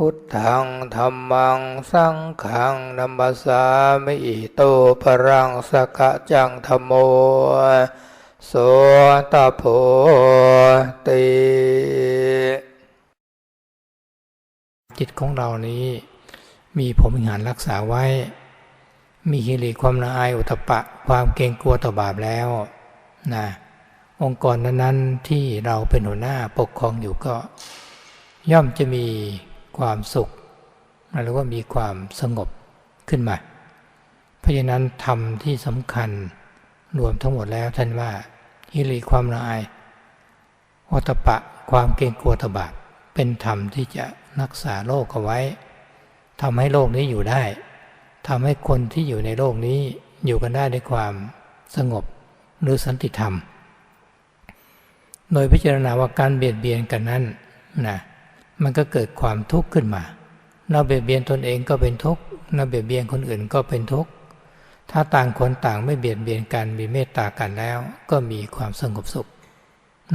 พุทธังธัมมังสังฆังนัมมสสามิโตปรังสกะจังธรรมโมโสตโพติจิตของเรานี้ มีผมหารรักษาไว้ มีฮิริความละอายอุตตปะ ความเกรงกลัวต่อบาปแล้วนะองค์กรนั้นๆที่เราเป็นหัวหน้าปกครองอยู่ก็ ย่อมจะมี ความสุข หรือว่ามีความสงบขึ้นมา เพราะฉะนั้นธรรมที่สำคัญรวมทั้งหมดแล้วท่านว่าฮิริความละอายอตตปะความเกรงกลัวตบาปเป็นธรรมที่จะรักษาโลกเอาไว้ทำให้โลกนี้อยู่ได้ทำให้คนที่อยู่ในโลกนี้อยู่กันได้ด้วยความสงบหรือสันติธรรม โดยพิจารณาว่าการเบียดเบียนกันนั้นนะ มันก็เกิดความทุกข์ขึ้นมา เราเบียดเบียนตนเองก็เป็นทุกข์เราเบียดเบียนคนอื่นก็เป็นทุกข์ ถ้าต่างคนต่างไม่เบียดเบียนกันมีเมตตากันแล้ว ก็มีความสงบสุข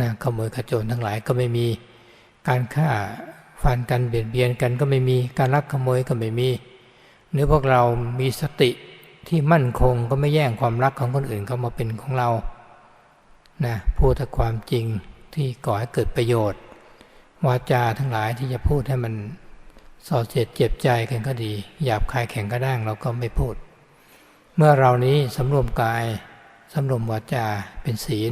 นะขโมยขโจรทั้งหลายก็ไม่มี การฆ่าฟันกันเบียดเบียนกันก็ไม่มี การลักขโมยก็ไม่มี หรือพวกเรามีสติที่มั่นคงก็ไม่แย่งความรักของคนอื่นเข้ามาเป็นของเรานะพูดแต่ความจริงที่ก่อให้เกิดประโยชน์ วาจาทั้งหลายที่จะพูดให้มันสอดเสียดเจ็บใจกันก็ดี หยาบคายแข็งกระด้างเราก็ไม่พูด เมื่อเรานี้สำรวมกายสำรวมวาจาเป็นศีล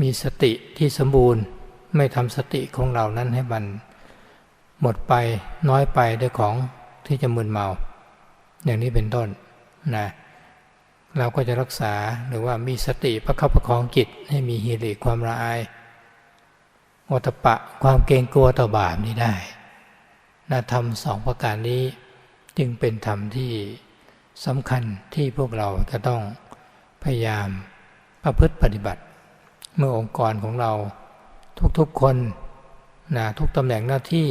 มีสติที่สมบูรณ์ไม่ทำสติของเรานั้นให้มันหมดไปน้อยไปด้วยของที่จะมึนเมา อย่างนี้เป็นต้นนะเราก็จะรักษาหรือว่ามีสติประคับประคองจิตให้มีฮิริความละอาย อตปะความเกรงกลัวต่อบาปนี้ได้นะธรรมสองประการนี้จึงเป็นธรรมที่สำคัญที่พวกเราจะต้องพยายามประพฤติปฏิบัติ เมื่อองค์กรของเราทุกๆคนนะทุกตำแหน่งหน้าที่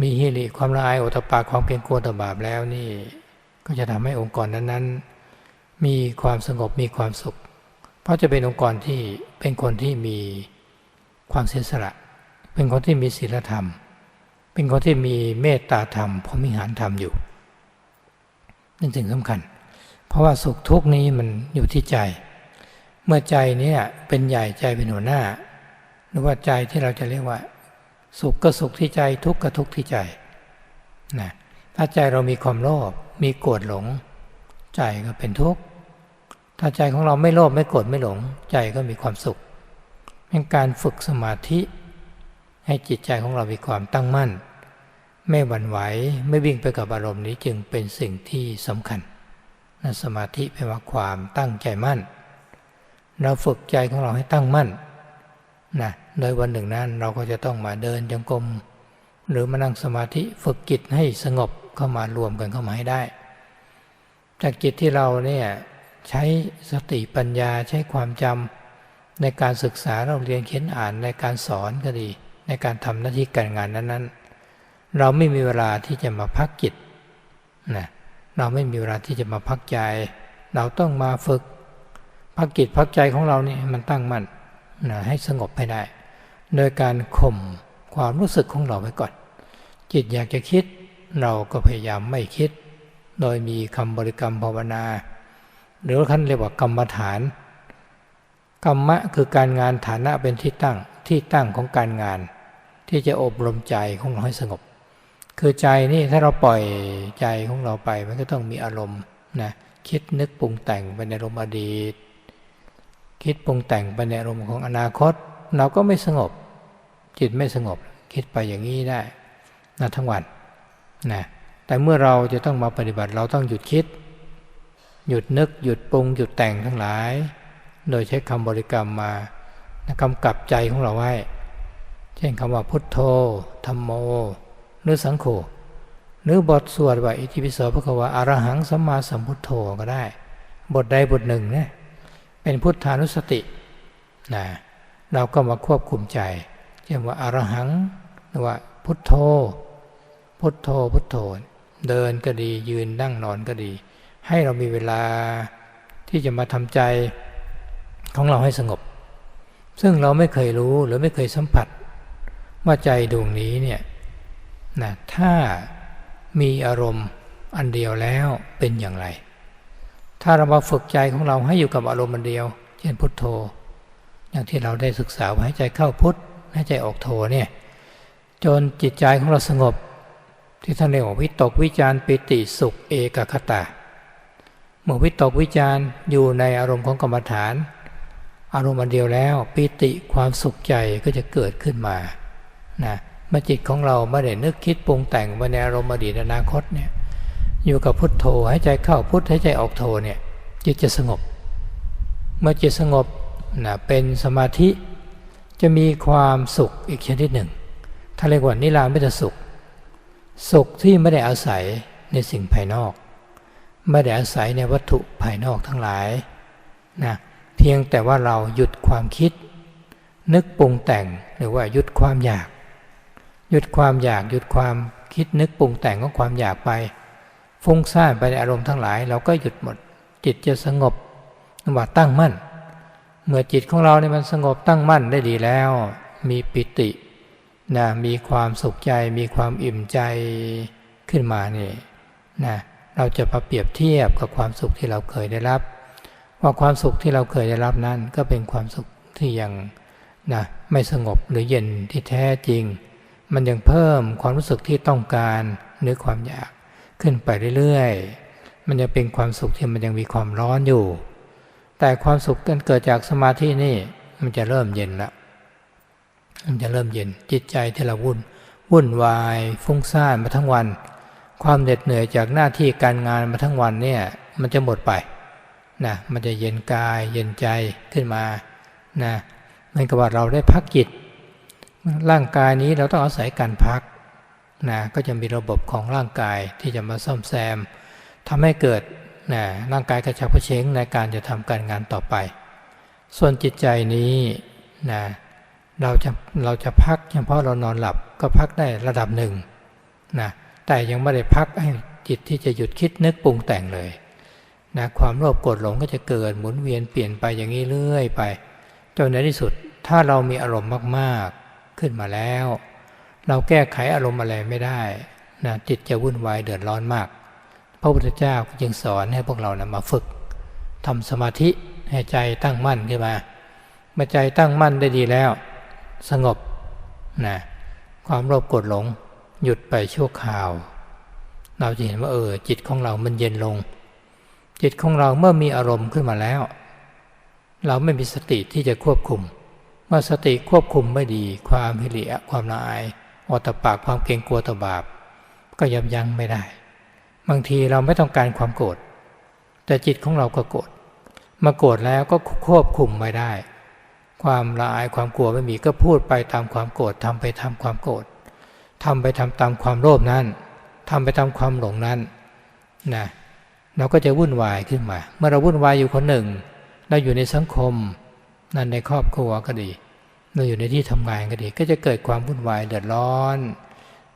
มีฮิริความละอายโอตปาความเพียรกลัวต่อบาปแล้วนี่ก็จะทำให้องค์กรนั้นๆ มีความสงบมีความสุข เพราะจะเป็นองค์กรที่เป็นคนที่มี ความเสียสละ เป็นคนที่มีศีลธรรม เป็นคนที่มีเมตตาธรรมพรหมิหารธรรมอยู่นั่นสิ่งสำคัญ เพราะว่าสุขทุกนี้มันอยู่ที่ใจ เมื่อใจนี้เป็นใหญ่ใจเป็นหัวหน้า หรือว่าใจที่เราจะเรียกว่า สุขก็สุขที่ใจทุกข์ก็ทุกข์ที่ใจนะถ้าใจเรามีความโลภมีโกรธหลง ใจก็เป็นทุกข์ถ้าใจของเราไม่โลภไม่โกรธไม่หลง ใจก็มีความสุข เป็นการฝึกสมาธิ ให้จิตใจของเรามีความตั้งมั่น ไม่หวั่นไหวไม่วิ่งไปกับอารมณ์นี้จึงเป็นสิ่งที่สำคัญนะสมาธิเป็นว่าความตั้งใจมั่น เราฝึกใจของเราให้ตั้งมั่นนะโดยวันหนึ่งนั้นเราก็จะต้องมาเดินจงกรมหรือมานั่งสมาธิฝึกจิตให้สงบเข้ามารวมกันเข้ามาให้ได้ จากจิตที่เราเนี่ยใช้สติปัญญาใช้ความจำ ในการศึกษาเราเรียนเขียนอ่านในการสอนก็ดี ในการทำหน้าที่การงานนั้นๆ เราไม่มีเวลาที่จะมาพักจิตนะเราไม่มีเวลาที่จะมาพักใจ เราต้องมาฝึกพักจิตพักใจของเราเนี่ยมันตั้งมั่นนะให้สงบให้ได้ โดยการข่มความรู้สึกของเราไว้ก่อน จิตอยากจะคิด เราก็พยายามไม่คิด โดยมีคำบริกรรมภาวนา หรือท่านเรียกว่ากรรมฐาน กรรมะคือการงานฐานะเป็นที่ตั้งที่ตั้งของการงาน ที่จะอบรมใจของเราให้สงบ คือใจนี่ถ้าเราปล่อยใจของเราไปมันก็ต้องมีอารมณ์นะคิดนึกปรุงแต่งไปในอารมณ์อดีต คิดปรุงแต่งไปในอารมณ์ของอนาคต เราก็ไม่สงบ จิตไม่สงบ คิดไปอย่างนี้ได้นะทั้งวันนะแต่เมื่อเราจะต้องมาปฏิบัติเราต้องหยุดคิด หยุดนึกหยุดปรุงหยุดแต่งทั้งหลาย โดยใช้คำบริกรรมมากำกับใจของเราไว้ เช่นคำว่าพุทโธธรรมโม หรือสังโฆหรือบทสวดว่าอิติปิโสพระควาอารหังสัมมาสัมพุทโธก็ได้ บทใดบทหนึ่งเนะเเป็นพุทธานุสตินะเราก็มาควบคุมใจเช่นว่าอารหังหรือว่าพุทโธ พุทโธพุทโธ เดินก็ดียืนนั่งนอนก็ดี ให้เรามีเวลาที่จะมาทำใจ ของเราให้สงบ ซึ่งเราไม่เคยรู้หรือไม่เคยสัมผัส ว่าใจดวงนี้เนี่ยนะถ้ามีอารมณ์อันเดียวแล้วเป็นอย่างไร ถ้าเรามาฝึกใจของเราให้อยู่กับอารมณ์อันเดียว เช่นพุทโธ อย่างที่เราได้ศึกษาว่าให้ใจเข้าพุทให้ใจออกโธเนี่ยจนจิตใจของเราสงบ ที่ท่านเรียกว่าวิตกวิจารปิติสุขเอกคตาเมื่อวิตกวิจารอยู่ในอารมณ์ของกรรมฐาน อารมณ์อันเดียวแล้วปิติความสุขใจก็จะเกิดขึ้นมานะเมื่อจิตของเราไม่ได้นึกคิดปรุงแต่งไปในอารมณ์อดีตอนาคตเนี่ยอยู่กับพุทโธให้ใจเข้าพุทให้ใจออกโธเนี่ยจิตจะสงบ เมื่อจิตสงบนะเป็นสมาธิจะมีความสุขอีกชนิดหนึ่ง ถ้าเรียกว่านิรามิตสุข สุขที่ไม่ได้อาศัยในสิ่งภายนอก ไม่ได้อาศัยในวัตถุภายนอกทั้งหลายนะ เพียงแต่ว่าเราหยุดความคิด นึกปรุงแต่งหรือว่าหยุดความอยาก หยุดความอยากหยุดความคิดนึกปรุงแต่งของความอยากไป ฟุ้งซ่านไปในอารมณ์ทั้งหลาย เราก็หยุดหมด จิตจะสงบว่าตั้งมั่น เมื่อจิตของเราเนี่ยมันสงบตั้งมั่นได้ดีแล้ว มีปิตินะมีความสุขใจ มีความอิ่มใจขึ้นมานี่นะเราจะมาเปรียบเทียบกับความสุขที่เราเคยได้รับ ว่าความสุขที่เราเคยได้รับนั้นก็เป็นความสุขที่ยังนะไม่สงบหรือเย็นที่แท้จริง มันยังเพิ่มความรู้สึกที่ต้องการหรือความอยากขึ้นไปเรื่อยๆ มันยังเป็นความสุขที่มันยังมีความร้อนอยู่ แต่ความสุขที่เกิดจากสมาธินี่มันจะเริ่มเย็นละมันจะเริ่มเย็นจิตใจที่เราวุ่นวุ่นวายฟุ้งซ่านมาทั้งวัน ความเหน็ดเหนื่อยจากหน้าที่การงานมาทั้งวันเนี่ยมันจะหมดไป นะมันจะเย็นกายเย็นใจขึ้นมานะเหมือนกับว่าเราได้พักจิต ร่างกายนี้เราต้องอาศัยการพักนะก็จะมีระบบของร่างกายที่จะมาซ่อมแซมทำให้เกิดนะร่างกายกระชับกระเฉงในการจะทำการงานต่อไป ส่วนจิตใจนี้นะเราจะเราจะพักเฉพาะเรานอนหลับก็พักได้ระดับหนึ่งนะแต่ยังไม่ได้พักให้จิตที่จะหยุดคิดนึกปรุงแต่งเลย นะความโลภโกรธหลงก็จะเกิดหมุนเวียนเปลี่ยนไปอย่างนี้เรื่อยไป จนในที่สุดถ้าเรามีอารมณ์มากๆขึ้นมาแล้ว เราแก้ไขอารมณ์อะไรไม่ได้นะจิตจะวุ่นวายเดือดร้อนมาก พระพุทธเจ้าจึงสอนให้พวกเรานะมาฝึกทำสมาธิให้ใจตั้งมั่นขึ้นมาเมื่อใจตั้งมั่นได้ดีแล้ว สงบนะความโลภกดหลงหยุดไปชั่วคราว เราจะเห็นว่าเออจิตของเรามันเย็นลง จิตของเราเมื่อมีอารมณ์ขึ้นมาแล้ว เราไม่มีสติที่จะควบคุม เมื่อสติควบคุมไม่ดี ความหิริยความละอายอตปากความเกรงกลัวต่อบาป ก็ยับยั้งไม่ได้ บางทีเราไม่ต้องการความโกรธแต่จิตของเราก็โกรธมาโกรธแล้วก็ควบคุมไม่ได้ ความละอายความกลัวไม่มีก็พูดไปตามความโกรธทำไปทำความโกรธทำไปทำตามความโลภนั้นทำไปตามความหลงนั้นนะ เราก็จะวุ่นวายขึ้นมา เมื่อเราวุ่นวายอยู่คนหนึ่ง เราอยู่ในสังคม นั่นในครอบครัวก็ดี เราอยู่ในที่ทำงานก็ดี ก็จะเกิดความวุ่นวายเดือดร้อน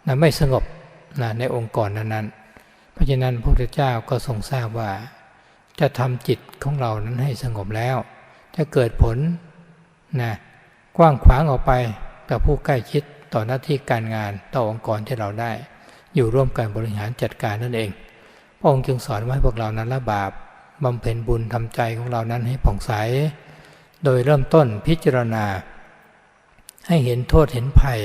นะไม่สงบนะในองค์กรนั้นๆ เพราะฉะนั้นพระพุทธเจ้าก็ทรงทราบว่า จะทำจิตของเรานั้นให้สงบแล้ว จะเกิดผลนะกว้างขวางออกไปต่อผู้ใกล้ชิดต่อหน้าที่การงานต่อองค์กรที่เราได้ อยู่ร่วมกันบริหารจัดการนั่นเอง พระองค์จึงสอนว่าให้พวกเรานั้นละบาปบำเพ็ญบุญทำใจของเรานั้นให้ผ่องใส โดยเริ่มต้นพิจารณา ให้เห็นโทษเห็นภัย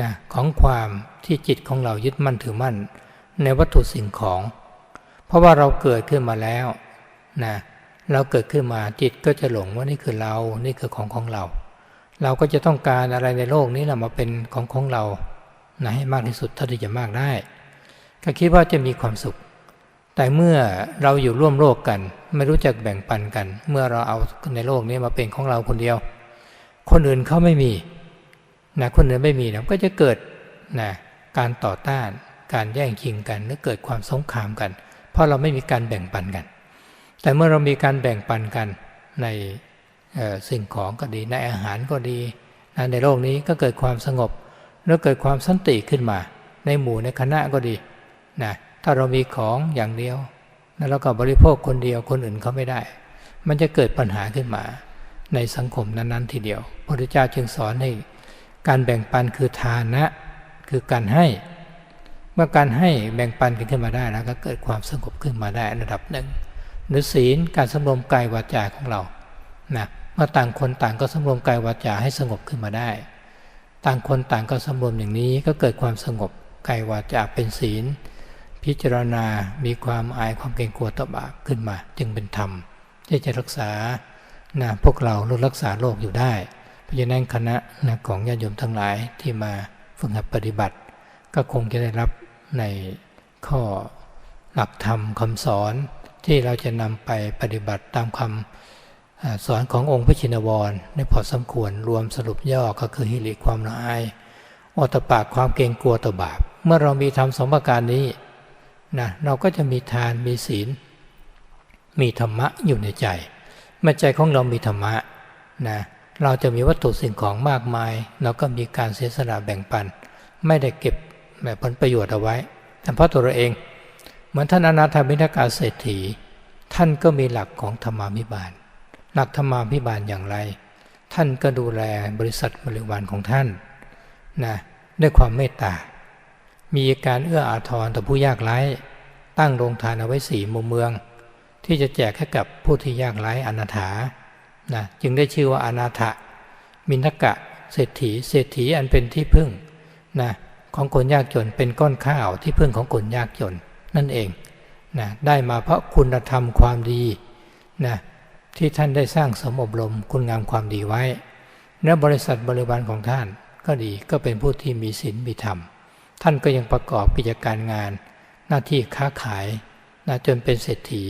นะของความที่จิตของเรายึดมั่นถือมั่น ในวัตถุสิ่งของ เพราะว่าเราเกิดขึ้นมาแล้วนะเราเกิดขึ้นมาจิตก็จะหลงว่านี่คือเรา นี่คือของของเรา เราก็จะต้องการอะไรในโลกนี้เรามาเป็นของของเรานะให้มากที่สุดเท่าที่จะมากได้ ก็คิดว่าจะมีความสุข แต่เมื่อเราอยู่ร่วมโลกกัน ไม่รู้จักแบ่งปันกัน เมื่อเราเอาในโลกนี้มาเป็นของเราคนเดียว คนอื่นเขาไม่มีนะคนอื่นไม่มีนะก็จะเกิดนะการต่อต้านการแย่งชิงกันหรือเกิดความสงครามกัน เพราะเราไม่มีการแบ่งปันกัน แต่เมื่อเรามีการแบ่งปันกันในสิ่งของก็ดีในอาหารก็ดีในโลกนี้ก็เกิดความสงบ แล้วเกิดความสันติขึ้นมา ในหมู่ในคณะก็ดีนะ ถ้าเรามีของอย่างเดียว แล้วก็บริโภคคนเดียวคนอื่นเขาไม่ได้ มันจะเกิดปัญหาขึ้นมาในสังคมนั้นๆ ทีเดียว พระพุทธเจ้าจึงสอนให้การแบ่งปันคือทานะ คือการให้ เมื่อการให้แบ่งปันกันขึ้นมาได้แล้วก็เกิดความสงบขึ้นมาได้ระดับหนึ่งหรือศีลการสำรวมกายวาจาของเรานะเมื่อต่างคนต่างก็สำรวมกายวาจาให้สงบขึ้นมาได้ ต่างคนต่างก็สำรวมอย่างนี้ก็เกิดความสงบกายวาจาเป็นศีล พิจารณามีความอายความเกรงกลัวต่อบาปขึ้นมา จึงเป็นธรรม ที่จะรักษานะพวกเราลดรักษาโรคอยู่ได้ เพราะฉะนั้นคณะนะของญาติโยมทั้งหลายที่มาฝึกหัดปฏิบัติ ก็คงจะได้รับในข้อหลักธรรมคำสอนที่เราจะนำไปปฏิบัติตามคำสอนขององค์พระชินวรในพอสมควรรวมสรุปย่อก็คือฮิริความละอายอตปากความเกรงกลัวต่อบาป เมื่อเรามีทำสองประการนี้ นะเราก็จะมีทานมีศีล มีธรรมะอยู่ในใจเมื่อใจของเรามีธรรมะนะเราจะมีวัตถุสิ่งของมากมาย เราก็มีการเสียสละแบ่งปัน ไม่ได้เก็บแบบผลประโยชน์เอาไว้แต่เพราะตัวเราเอง เหมือนท่านอนาถามินกาเศรษฐี ท่านก็มีหลักของธรรมาภิบาล หลักธรรมาภิบาลอย่างไร ท่านก็ดูแลบริษัทบริวารของท่านนะด้วยความเมตตา มีการเอื้ออาทรต่อผู้ยากไร้ ตั้งโรงทานเอาไว้สี่มุมเมือง ที่จะแจกให้กับผู้ที่ยากไร้อนาถานะจึงได้ชื่อว่าอนาถมินทกะ เศรษฐี เศรษฐีอันเป็นที่พึ่งนะของคนยากจนเป็นก้อนข้าวที่พึ่งของคนยากจนนั่นเองนะได้มาเพราะคุณธรรมความดีนะที่ท่านได้สร้างสมอบรมคุณงามความดีไว้ และบริษัทบริวารของท่านก็ดีก็เป็นผู้ที่มีศีลมีธรรม ท่านก็ยังประกอบกิจการงาน หน้าที่ค้าขายนะจนเป็นเศรษฐี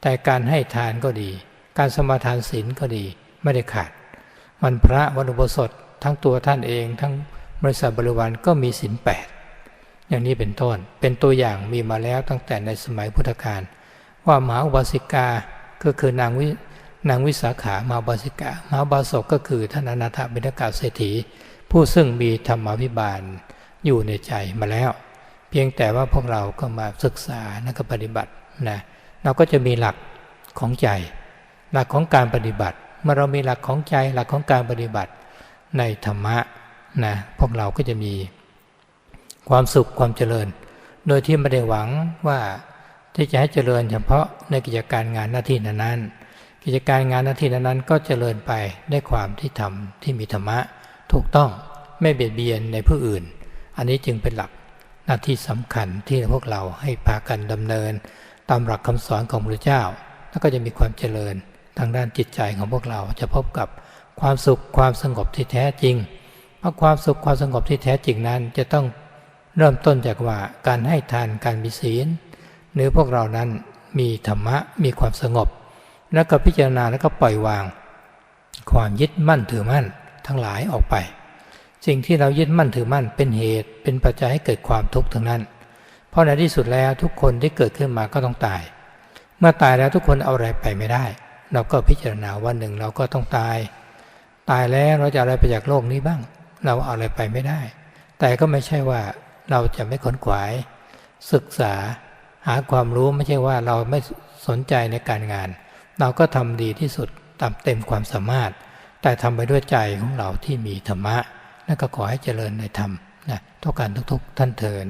แต่การให้ทานก็ดี การสมาทานศีลก็ดีไม่ได้ขาด วันพระวันอุโบสถทั้งตัวท่านเองทั้งบริษัทบริวารก็มีศีลแปดอย่างนี้เป็นต้นเป็นตัวอย่างมีมาแล้วตั้งแต่ในสมัยพุทธกาลว่ามหาอุบาสิกาก็คือนางวินางวิสาขามหาบาสิกามหาบาศกก็คือท่านอนาถบิณกาเศรษฐี ผู้ซึ่งมีธรรมวิบาล อยู่ในใจมาแล้ว เพียงแต่ว่าพวกเราก็มาศึกษาและก็ปฏิบัตินะเราก็จะมีหลักของใจ หลักของการปฏิบัติ เมื่อเรามีหลักของใจหลักของการปฏิบัติในธรรมะนะพวกเราก็จะมีความสุขความเจริญ โดยที่ไม่ได้หวังว่าที่จะให้เจริญเฉพาะในกิจการงานหน้าที่นั้นๆกิจการงานหน้าที่นั้นๆก็เจริญไปได้ความที่ทำที่มีธรรมะถูกต้องไม่เบียดเบียนในผู้อื่น อันนี้จึงเป็นหลักหน้าที่สำคัญที่พวกเราให้พากันดำเนิน ตามหลักคำสอนของพระเจ้า แล้วก็จะมีความเจริญทางด้านจิตใจของพวกเราจะพบกับความสุขความสงบที่แท้จริง เพราะความสุขความสงบที่แท้จริงนั้น จะต้องเริ่มต้นจากว่าการให้ทานการมีศีลหรือพวกเรานั้นมีธรรมะมีความสงบ แล้วก็พิจารณาแล้วก็ปล่อยวาง ความยึดมั่นถือมั่นทั้งหลายออกไป สิ่งที่เรายึดมั่นถือมั่นเป็นเหตุ เป็นปัจจัยให้เกิดความทุกข์ทั้งนั้น เพราะในที่สุดแล้วทุกคนที่เกิดขึ้นมาก็ต้องตาย เมื่อตายแล้วทุกคนเอาอะไรไปไม่ได้ เราก็พิจารณาวันหนึ่งเราก็ต้องตาย ตายแล้วเราจะอะไรไปจากโลกนี้บ้าง เราเอาอะไรไปไม่ได้ แต่ก็ไม่ใช่ว่าเราจะไม่ขนขวาย ศึกษาหาความรู้ไม่ใช่ว่าเราไม่สนใจในการงาน เราก็ทำดีที่สุดตามเต็มความสามารถ แต่ทำไปด้วยใจของเราที่มีธรรมะ และก็ขอให้เจริญในธรรมนะทุกการทุกๆท่านเทิน